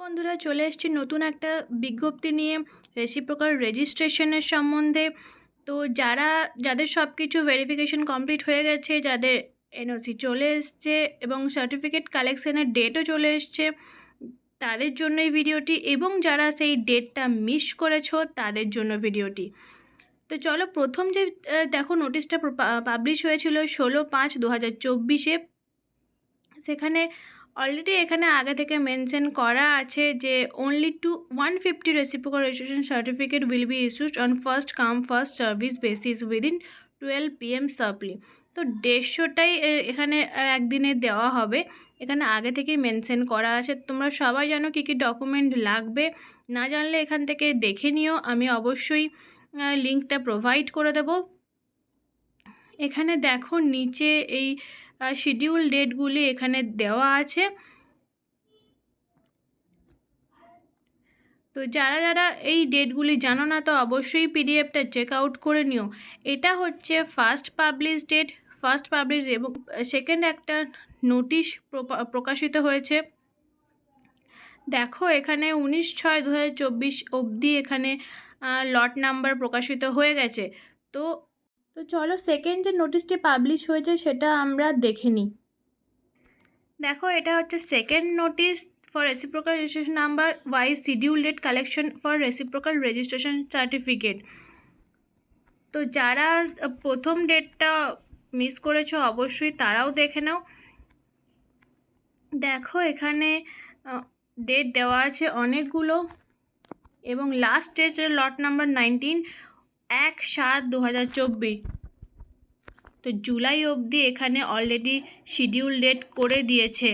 বন্ধুরা চলে এসেছি নতুন একটা বিজ্ঞপ্তি নিয়ে রেসিপ্রোকাল রেজিস্ট্রেশনের সম্বন্ধে। তো যারা, যাদের সব কিছু ভেরিফিকেশন কমপ্লিট হয়ে গেছে, যাদের এনওসি চলে এসছে এবং সার্টিফিকেট কালেকশনের ডেটও চলে এসছে, তাদের জন্য এই ভিডিওটি এবং যারা সেই ডেটটা মিস করেছ, তাদের জন্য ভিডিওটি। তো চলো প্রথম যে দেখো নোটিশটা পাবলিশ হয়েছিল ষোলো পাঁচ দু হাজার চব্বিশে। সেখানে অলরেডি এখানে আগে থেকে মেনশন করা আছে যে only to one fifty reciprocal registration certificate will be issued on first come first service basis within twelve PM supply তো দেড়শোটাই এখানে একদিনে দেওয়া হবে। এখানে আগে থেকেই মেনশন করা আছে। তোমরা সবাই জানো কী কী ডকুমেন্ট লাগবে। না জানলে এখান থেকে দেখে নিও। আমি অবশ্যই লিঙ্কটা প্রোভাইড করে দেবো। এখানে দেখো নিচে এই শিডিউল ডেটগুলি এখানে দেওয়া আছে। তো যারা যারা এই ডেটগুলি জানো না, তো অবশ্যই পিডিএফটা চেক আউট করে নিও। এটা হচ্ছে first publish date first publish এবং সেকেন্ড একটা নোটিশ প্রকাশিত হয়েছে। দেখো এখানে উনিশ ছয় দু হাজার অবধি এখানে লট নাম্বার প্রকাশিত হয়ে গেছে। তো তো চলো সেকেন্ড যে নোটিশটি পাবলিশ হয়েছে সেটা আমরা দেখে নিই। দেখো, এটা হচ্ছে second notice for reciprocal registration number Y schedule date collection for reciprocal registration certificate তো যারা প্রথম ডেটটা মিস করেছ, অবশ্যই তারাও দেখে নাও। দেখো, এখানে ডেট দেওয়া আছে অনেকগুলো। এবং last date lot number nineteen এক সাত দু হাজার চব্বিশ। তো জুলাই অবধি এখানে অলরেডি শিডিউল ডেট করে দিয়েছে।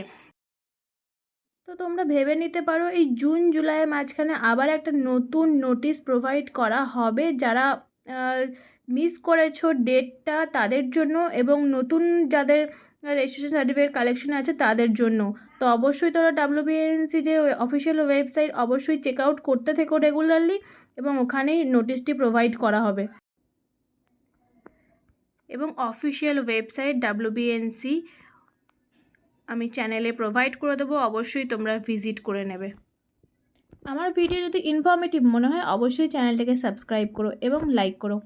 তো তোমরা ভেবে নিতে পারো, এই জুন, জুলাইয়ের মাঝখানে আবার একটা নতুন নোটিশ প্রোভাইড করা হবে, যারা মিস করেছ ডেটটা তাদের জন্য এবং নতুন যাদের রেজিস্ট্রেশন সার্টিফিকেট কালেকশন আছে তাদের জন্য। তো অবশ্যই তোরা ডাব্লিউবিএনসি যে অফিসিয়াল ওয়েবসাইট অবশ্যই চেক আউট করতে থেকো রেগুলারলি এবং ওখানেই নোটিশটি প্রোভাইড করা হবে। এবং অফিসিয়াল ওয়েবসাইট ডাব্লিউবিএনসি আমি চ্যানেলে প্রোভাইড করে দেবো, অবশ্যই তোমরা ভিজিট করে নেবে। আমার ভিডিও যদি ইনফর্মেটিভ মনে হয়, অবশ্যই চ্যানেলটাকে সাবস্ক্রাইব করো এবং লাইক করো।